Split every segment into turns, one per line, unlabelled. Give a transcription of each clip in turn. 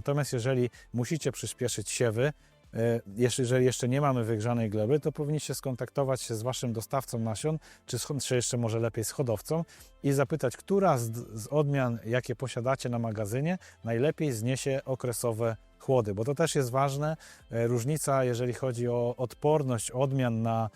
Natomiast jeżeli musicie przyspieszyć siewy, e, jeżeli jeszcze nie mamy wygrzanej gleby, to powinniście skontaktować się z waszym dostawcą nasion, czy, czy jeszcze może lepiej z hodowcą i zapytać, która z, z odmian, jakie posiadacie na magazynie, najlepiej zniesie okresowe chłody, bo to też jest ważne. E, Różnica, jeżeli chodzi o odporność odmian na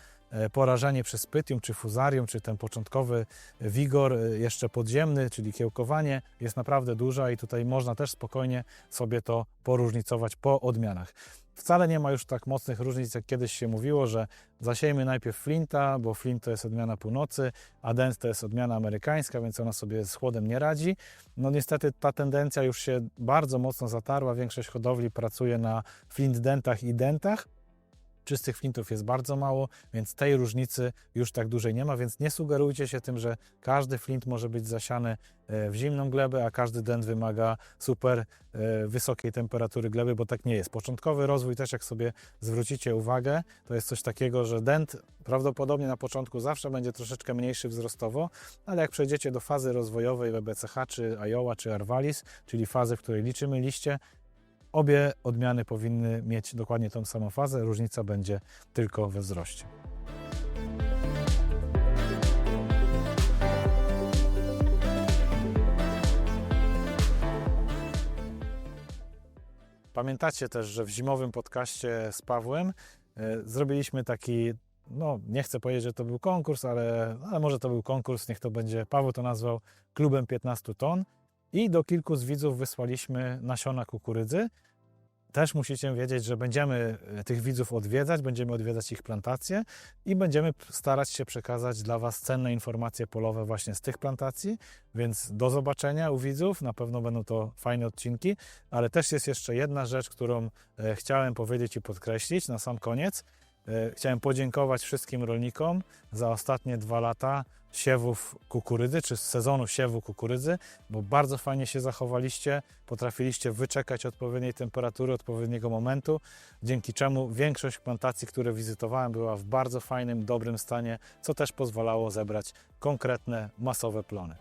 porażenie przez pytium, czy fuzarium, czy ten początkowy wigor e, jeszcze podziemny, czyli kiełkowanie, jest naprawdę duża i tutaj można też spokojnie sobie to poróżnicować po odmianach. Wcale nie ma już tak mocnych różnic, jak kiedyś się mówiło, że zasiejmy najpierw flinta, bo flint to jest odmiana północy, a dent to jest odmiana amerykańska, więc ona sobie z chłodem nie radzi. No niestety ta tendencja już się bardzo mocno zatarła. Większość hodowli pracuje na flint dentach i dentach. Czystych flintów jest bardzo mało, więc tej różnicy już tak dużej nie ma, więc nie sugerujcie się tym, że każdy flint może być zasiany e, w zimną glebę, a każdy dent wymaga super e, wysokiej temperatury gleby, bo tak nie jest. Początkowy rozwój też, jak sobie zwrócicie uwagę, to jest coś takiego, że dent prawdopodobnie na początku zawsze będzie troszeczkę mniejszy wzrostowo, ale jak przejdziecie do fazy rozwojowej BBCH, czy Iowa, czy Arvalis, czyli fazy, w której liczymy liście, obie odmiany powinny mieć dokładnie tą samą fazę, różnica będzie tylko we wzroście. Pamiętacie też, że w zimowym podcaście z Pawłem e, zrobiliśmy taki, no nie chcę powiedzieć, że to był konkurs, ale, ale może to był konkurs, niech to będzie, Paweł to nazwał klubem 15 ton i do kilku z widzów wysłaliśmy nasiona kukurydzy. Też musicie wiedzieć, że będziemy e, tych widzów odwiedzać, będziemy odwiedzać ich plantacje i będziemy starać się przekazać dla Was cenne informacje polowe właśnie z tych plantacji, więc do zobaczenia u widzów, na pewno będą to fajne odcinki, ale też jest jeszcze jedna rzecz, którą e, chciałem powiedzieć i podkreślić na sam koniec. E, Chciałem podziękować wszystkim rolnikom za ostatnie dwa lata siewów kukurydzy, czy sezonu siewu kukurydzy, bo bardzo fajnie się zachowaliście, potrafiliście wyczekać odpowiedniej temperatury, odpowiedniego momentu, dzięki czemu większość plantacji, które wizytowałem, była w bardzo fajnym, dobrym stanie, co też pozwalało zebrać konkretne, masowe plony.